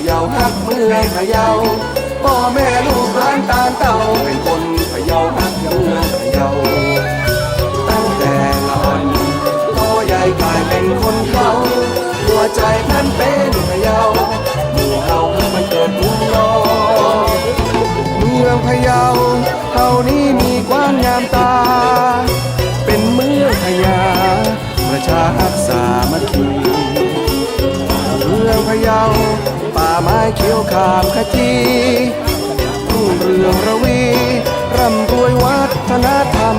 ะเยาฮักเมืองพะเยาพ่อแม่ลูกหลานตาเต่าเป็นคนพะเยาฮักเมืองพะเยาตั้งแต่ละอ่อนโตใหญ่กลายเป็นคนเขาหัวใจนั้นเป็นพะเยาหมู่เฮามันเกิดเมุงนอเมืองพะเยาเฮานี้มีกว้างงามตา เป็นเมืองพญาประชาอักษามัคคีเมืองพะเยา ไม้เขียวขามขจีรุ่งเรืองระวีร่ำรวยวัฒนธรรม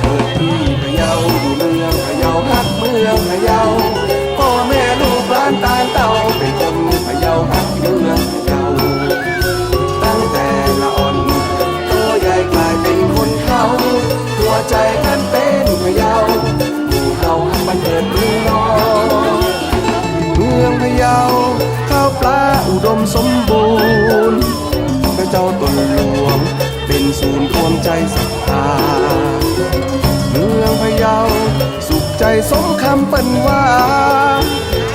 เกิดที่พะเยาอยู่เมืองพะเยาฮักเมืองพะเยาพ่อแม่ลูกหลานตาลเต่าเป็นคนพะเยาฮักเมืองพะเยาตั้งแต่ละอ่อนโตใหญ่กลายเป็นคนเขาหัวใจนั้นเป็นพะเยาอยู่เฮาฮักมันเกิดเมือง สมบูรณ์พระเจ้าตนหลวง เป็นศูนย์รวมใจศรัทธาเมืองพะเยาสุขใจสมคำเป็นว่า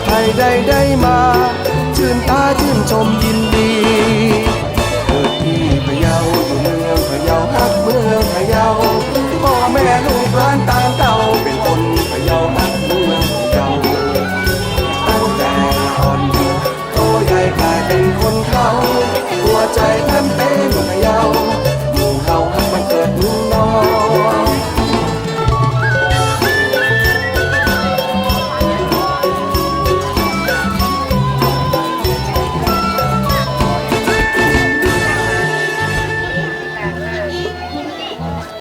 ใครใดได้มา ชื่นตาชื่นชมยิน Thôi,